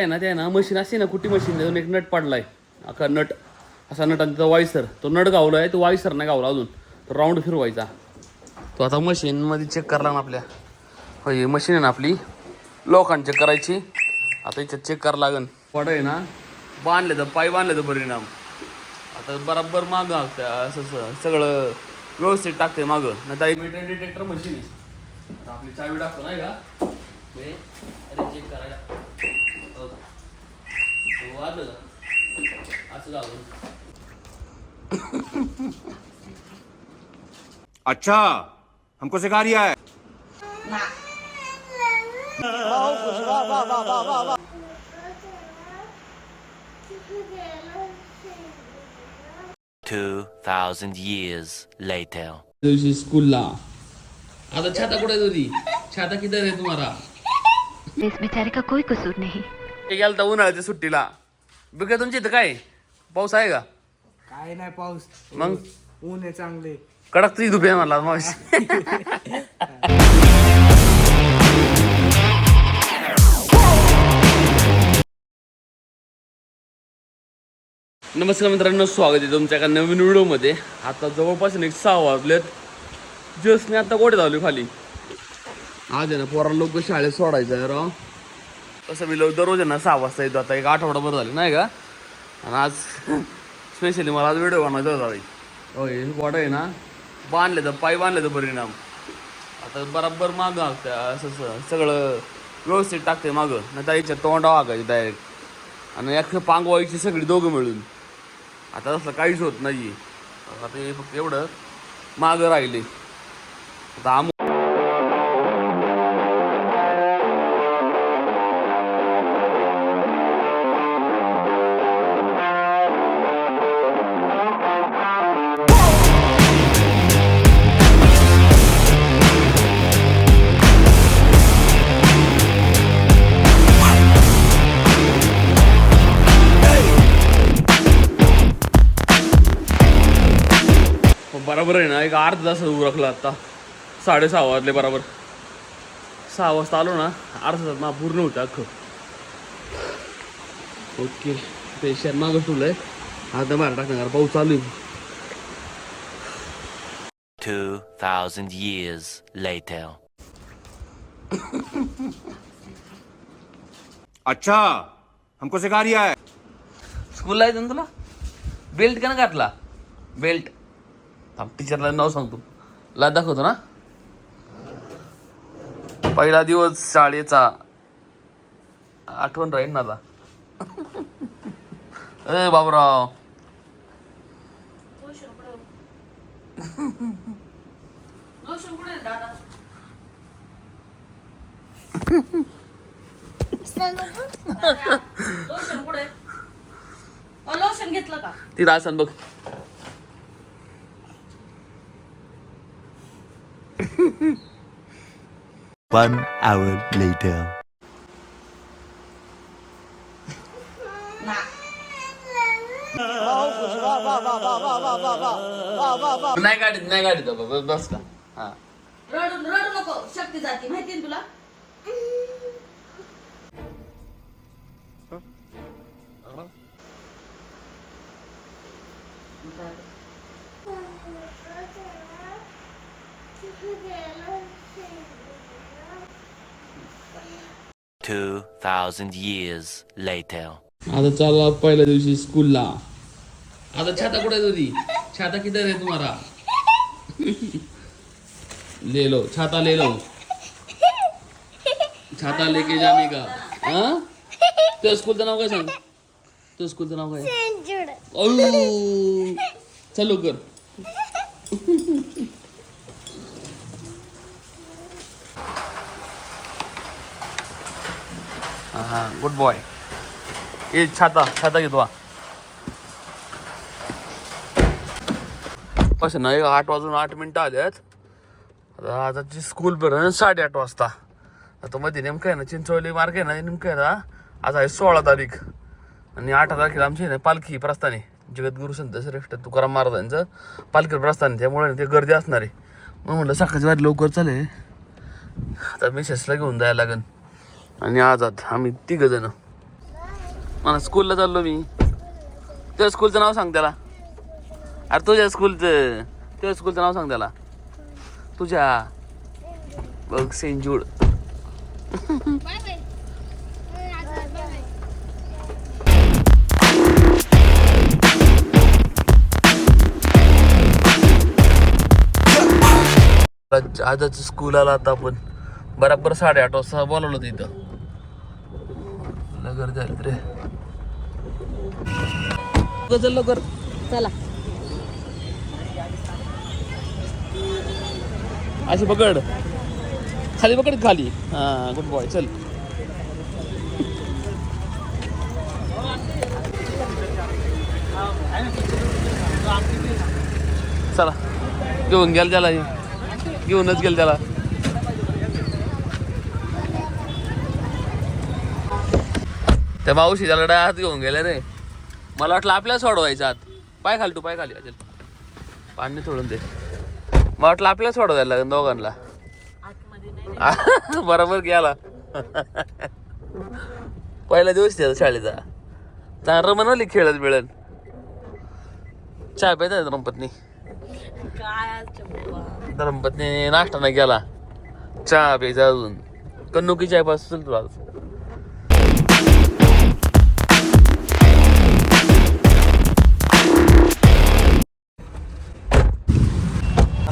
आहे ना ते आहे ना मशीन असते ना कुठली मशीन त्यातून एक नट पडलाय. अख्खा नट असा नट आणि त्याचा वायसर. तो नट गावलाय तो वायसर नाही गावला अजून. तो राऊंड फिरवायचा. तो आता मशीन मध्ये चेक करला ना आपल्या. हो ही मशीन आहे ना आपली. लोकांनी चेक करायची. आता याच्यात चेक करावं लागन. पड आहे ना बांधले तर पाय बांधले तर परिणाम. आता बराबर माग असं सगळं व्यवस्थित टाकते मागं. नाही डिटेक्टर मशीन आहे. आपली चावी टाकतो नाही का? अच्छा हमको सिखा रिया है। Two thousand years later. दिवशी स्कूलला आता छाता कुठे होती छाता किती आहे तुम्हाला? इस बेचारे का कोई कसूर नहीं। गेलता उन्हाळ्याच्या सुट्टीला. बघा तुमच्या इथं काय पाऊस आहे का? काय नाही पाऊस. मग? ऊन आहे चांगले. कडक तुझी धुपे मला मग नमस्कार मित्रांनो स्वागत आहे तुमच्या एका नवीन व्हिडिओमध्ये. आता जवळपास एक सहा वाजलेत. जसने आता गोडे झालो खाली. आज आहे ना पोरा लोक शाळेत सोडायचं आहे राव. तसं मी लोक दररोज आहे ना सहा वाजता येतो. आता एक आठवडाभर झाले नाही का? आणि आज स्पेशली मला आज व्हिडिओ बनवायचा होता बाई. होय गोड आहे ना? बांधले तर पाय बांधले तर परिणाम. आता बराबर मागं असं सगळं व्यवस्थित टाकते मागं. नाही तर याच्यात तोंडा वागायची डायरेक्ट आणि अख्खं पांगवायची सगळी दोघं मिळून. आता तसं काहीच होत नाही आता हे फक्त एवढं मागं राहिले. आता आम बरोबर आहे ना एक अर्धा तास उरकला आता. साडेसहा वाजले बरोबर. सहा वाजता आलो ना अर्धा तास ना पूर्ण होतं अख्खं. ओके ते शेण मागं ठेवलंय. आता बाहेर टाकणार पाऊस चालू आहे. Two thousand years later. अच्छा हमको सिखा रिया है। स्कूलला यायचं ना तुला? बेल्ट का ना घातला? बेल्ट टीचरला नाव सांगतो. ला दाखवतो ना. पहिला दिवस शाळेचा आठवण राहील ना ए बाबराव. लोशन घेतलं का ती रासन बघ. One hour later. नाही गाडीत नाही गाडीत. बाबा बस का? हा. रडू रडू नको. शक्ती जाती. माहिती ना तुला? Two thousand years later. आता चालला पहिल्या दिवशी स्कूलला आता छाता कुठे होती छाता किती आहे तुम्हाला? ले लो छाता ले लो छाता लेके जाने का? हाँ? तुझ्या स्कूलचं नाव काय सांग? तुझ्या स्कूलचं नाव काय? अयो चलो कर हां गुड बॉय ए छाता छाता घेतो हा. ना नाही आठ वाजून आठ मिनटं आल्यात. आता आताची स्कूल भरण साडेआठ वाजता. आता मध्ये नेमकं आहे ना चिंचवली मार्ग आहे ना नेमकं आहे ना आज आहे सोळा तारीख. आणि आठ तारखेला आमची आहे ना पालखी प्रस्थानी जगद्गुरु संत श्रेष्ठ तुकाराम महाराजांचं पालखी प्रस्थान त्यामुळे ते गर्दी असणार आहे. मग म्हटलं सकाळची वारी लवकर चालेल आता मिसेसला घेऊन जायला लागेल आणि आज आम्ही तिघ जण. मला स्कूलला चाललो मी. तुझ्या स्कूलचं नाव सांग त्याला. अरे तुझ्या स्कूलचं तुझ्या स्कूलचं नाव सांग त्याला. तुझ्या. बघ सेंजूड आजच स्कूल आला आता आपण. बराबर साडेआठ वाजता बोलवलं तिथं इथं लगर रे. गजल लवकर चला. अशी पकड. खाली पकड खाली. हा गुड बॉय चल. चला. घेऊन गेल त्याला. घेऊनच गेल त्याला. त्या मावशी त्याला हात घेऊन गेले रे. मला वाटलं आपल्याला सोडवायचं आत. पाय खाली तू पाय खाली. अजल पाणी सोडून दे. मला वाटलं आपल्याला सोडवायला लागेल दोघांना. बरोबर गेला पहिला दिवस त्याचा शाळेचा. चांगलं म्हणाली खेळत बिळत. चहा पेत धर्मपत्नी धर्मपत्नी नाश्ता नाही केला. चहा प्यायचा अजून. कन्नुकी चायपासून तुला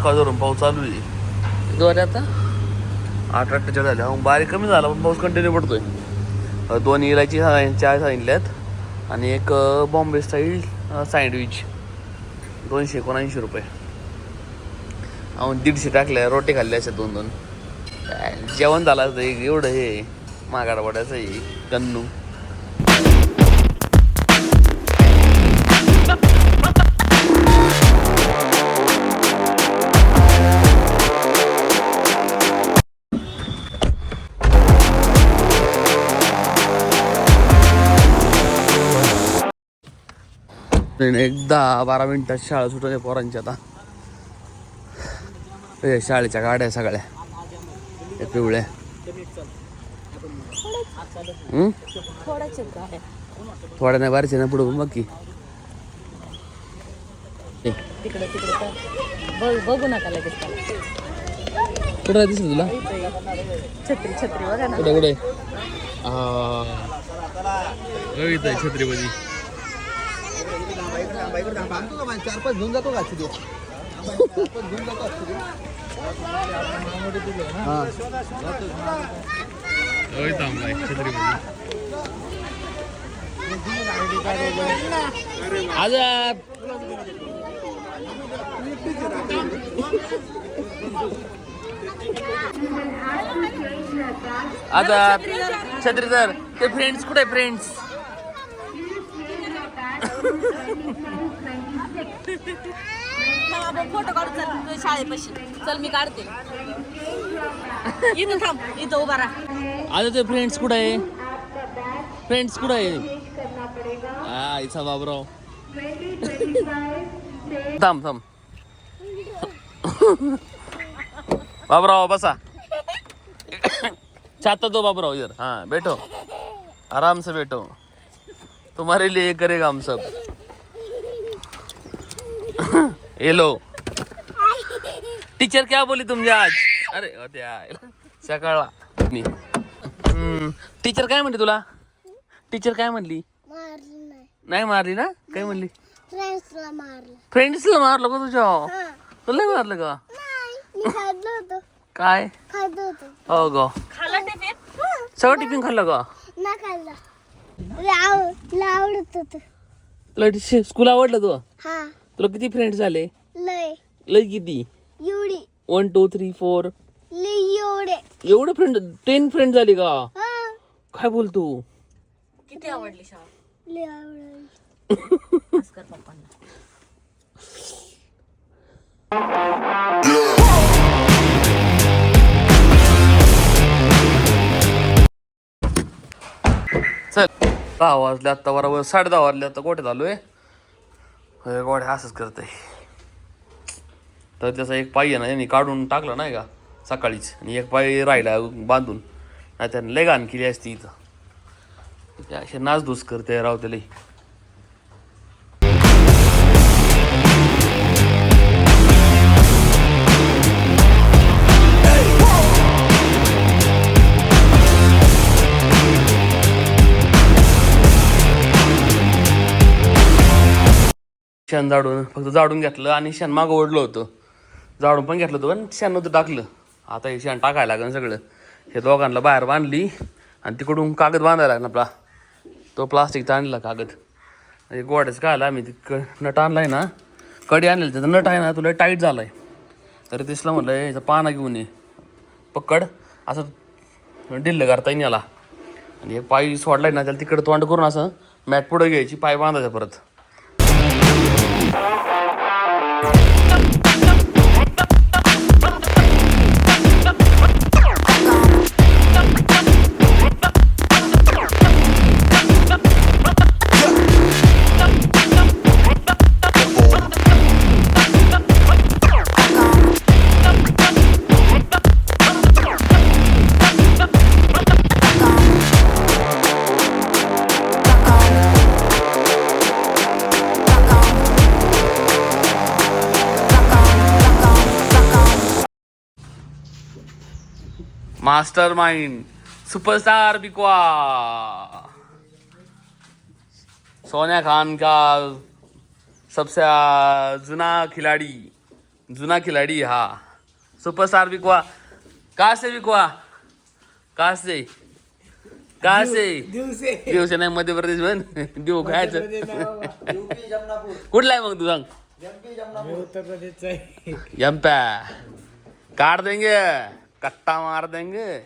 सकाळ धरून पाऊस चालू आहे. दोन आता? आठ अठ्ठेचाळीस झाले. मग बारीक कमी झाला पण पाऊस कंटिन्यू पडतोय. दोन इलायची चाय सांगितल्यात. आणि एक बॉम्बे स्टाईल सँडविच दोनशे एकोणऐंशी रुपये. दीडशे टाकल्या रोटी खाल्ल्या अशा दोन दोन. जेवण झालं असतं एक एवढं हे मागाडा पडायचं हे कन्नू एक दहा बारा मिनिटात शाळा सुटत आहे पोरांची आता. शाळेच्या गाड्या सगळ्या. पिवळ्या थोड्या नाही बारीच्या ना पुढे मग की तिकडे तिकडे बघू नका लगेच कुठं दिसत तुला छत्री छत्री बघा ना कुठे कुठे इथं आहे छत्रपती चार पाच घेऊन जातो का actually? होय थांबलाय आजाद आजाद छत्रीधर ते फ्रेंड्स कुठे फ्रेंड्स फोटो काढू चल शाळेपाशी. चल मी काढते. इथं थांब इथं उभा राहा. आता ते फ्रेंड्स कुठं आहे? फ्रेंड्स कुठं आहे? हा इचा बाबराव. थांब थांब. बाबराव बसा. छाता दो बाबराव इधर. हाँ बैठो. आराम से बैठो. तुम्हारे लिए करेगा हम सब. ये लो टीचर क्या बोली तुमने आज? अरे होते सकाळला. टीचर काय म्हणली तुला? टीचर काय म्हणली? मारलं नाही नाही मारली ना? काय म्हणली? फ्रेंड्सला मारलं फ्रेंड्सला मारलं का तुझ्या? तुला नाही मारलं का? मी काय हो ग सगळं टिफिन खाल्लं का? खाल्लं तुला स्कूल आवडलं तू हा. तुला किती फ्रेंड्स झाले? लय. लय किती? एवढी. वन टू थ्री फोर लय एवढे. एवढे फ्रेंड टेन फ्रेंड झाली का? हा. काय बोलतो किती आवडली शाळा? लय आवडली. आज कर पप्पांना. चल. दहा वाजले आता बरोबर साडे दहा वाजले आता गोठ्यात आलोय. हे गोड्या असंच करत तर त्याचा एक पाय आहे ना यांनी काढून टाकला नाही का सकाळीच. आणि एक पाय राहिला बांधून. नाही त्याने लय घाण केली असती इथं. ते असे नाचधूस करते राव त्याला. शेण जाडून फक्त जाडून घेतलं आणि शेण मागं ओढलं होतं. जाडून पण घेतलं होतं पण शेण नव्हतं टाकलं. आता हे शेण टाकायला लागलं सगळं. हे दोघांना बाहेर बांधली आणि तिकडून कागद बांधायला लागला आपला. तो प्लास्टिकचा आणला कागद. हे गोड्याचं काय आला आम्ही ती क नट आणलाय ना कडी आणलेलं त्याचा नट आहे ना तुला टाईट झाला आहे तर तिसला म्हटलं याचा पाना घेऊन ये. पकड असं डिल्ल करता येईल याला. आणि हे पाय सोडलाय ना त्याला तिकडं तोंड करून असं मॅट पुढं घ्यायची पाय बांधायचा परत. मास्टर माइंड सुपरस्टार बिकवा सोनिया खान का सबसे जुना खिलाड़ी जुना खिलाड़ी हा। सुपरस्टार बिकवा कहा से बिकवा कहा से? कहा से? दिवसे। नाही मध्य. प्रदेश म्हण देऊ खायचं कुठला आहे मग तू सांग? एमपॅ काढ देंगे. कट्टा मार देंगे।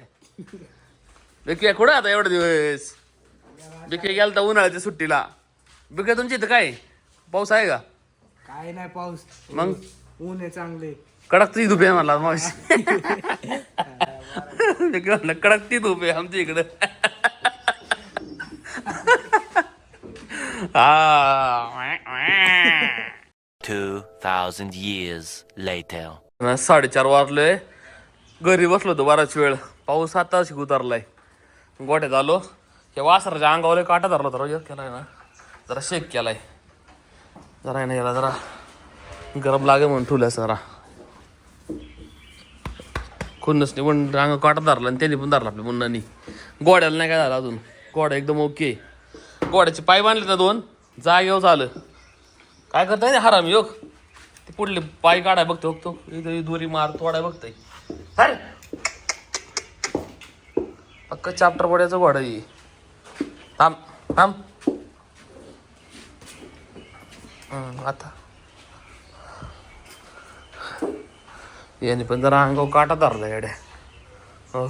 बिके कुठं आता एवढे दिवस? बिके गेला तर उन्हाळ्याच्या सुट्टीला. बिके तुमच्या इथं काय? पाऊस आहे का? काय नाही पाऊस. मग? ऊन आहे चांगले. कडक ती धुपे मला मग बिके म्हणलं कडक ती धुपे आमच्या इकडं. हा. 2,000 years later. साडेचार वाजलोय घरी बसलो होतो बराच वेळ. पाऊस आता शिक उतरलाय. गोठ्यात आलो. हे वासराच्या अंगावर काटा धरला होता रोज केलाय ना. जरा शेक केलाय. जरा आहे ना याला जरा गरम लागे म्हणून ठेवलं जरा खुन्नस पण रांग काटा धरला आणि त्यांनी पण धरला आपल्या मुन्नानी. गोड्याला नाही काय झालं अजून. गोड्या एकदम ओके गोड्याचे पाय बांधले ना दोन. जागेवर झालं. काय करताय हराम योग ते हो? पुढले पाय काढाय बघतो बघतो. इथं दोरी मार तोडाय बघताय. अरे पक्क चाप्टर पड्याचं वाढ थांब थांब. आता. याने पण जरा अंगाव काटा धरला येड्या. हो.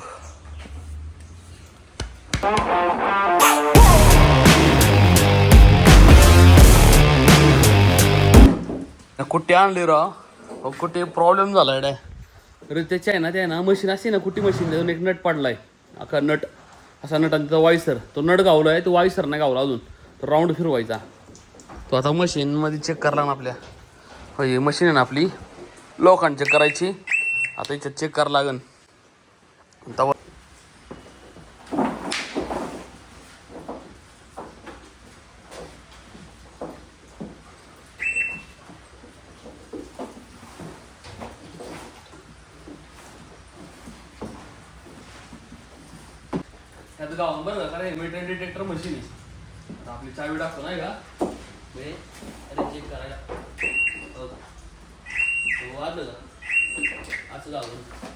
कुट्टी आणली राव कुठे प्रॉब्लेम झाला येड्या? अरे त्याच्या आहे ना त्या ना मशीन असते ना कुठे मशीन त्यातून एक नट पडलाय. अख्खा नट असा नट आणि त्याचा वायसर. तो नट गावला आहे तो वायसर नाही गावला अजून. तो राऊंड फिरवायचा. तो आता मशीनमध्ये चेक करला ना आपल्या. हो ही मशीन आहे ना आपली. लोकांनी चेक करायची. आता याच्यात चेक करावं लागन. तवा त्यात गावात बरं का कारण मेटल डिटेक्टर मशीन आहे. आता आपली चावी टाकतो नाही का? म्हणजे अरे चेक करायला. हो का? हो, वाजलं का? असं जाऊ